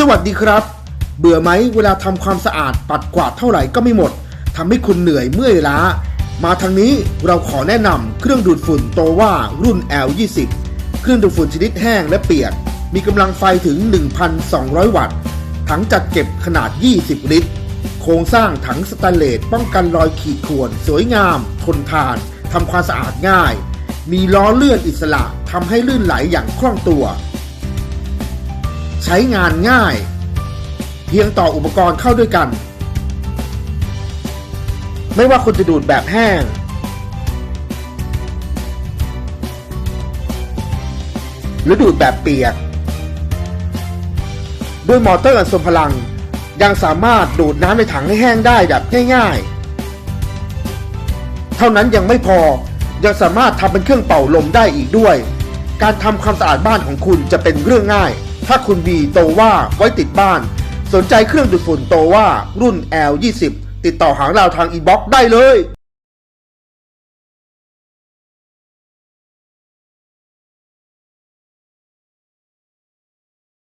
สวัสดีครับ เบื่อไหมเวลาทำความสะอาดปัดกวาดเท่าไหร่ก็ไม่หมดทำให้คุณเหนื่อยเมื่อยล้า มาทางนี้เราขอแนะนำเครื่องดูดฝุ่นโตว่ารุ่น L20 เครื่องดูดฝุ่นชนิดแห้งและเปียก มีกำลังไฟถึง 1,200 วัตต์ ถังจัดเก็บขนาด 20 ลิตร โครงสร้างถังสแตนเลสป้องกันรอยขีดข่วน สวยงาม ทนทานทำความสะอาดง่าย มีล้อเลื่อนอิสระทำให้ลื่นไหลอย่างคล่องตัว ใช้งานง่าย เพียงต่ออุปกรณ์เข้าด้วยกัน ไม่ว่าคุณจะดูดแบบแห้ง หรือดูดแบบเปียก ด้วยมอเตอร์อันทรงพลังยังสามารถดูดน้ำในถังให้แห้งได้แบบง่าย ๆ เท่านั้นยังไม่พอยังสามารถทำเป็นเครื่องเป่าลมได้อีกด้วย การทำความสะอาดบ้านของคุณจะเป็นเรื่องง่าย ถ้าคุณมีโตว่าไว้ติดบ้าน สนใจเครื่องดูดฝุ่นโตว่ารุ่น L20 ติดต่อหาเราทางอินบ็อกซ์ได้เลย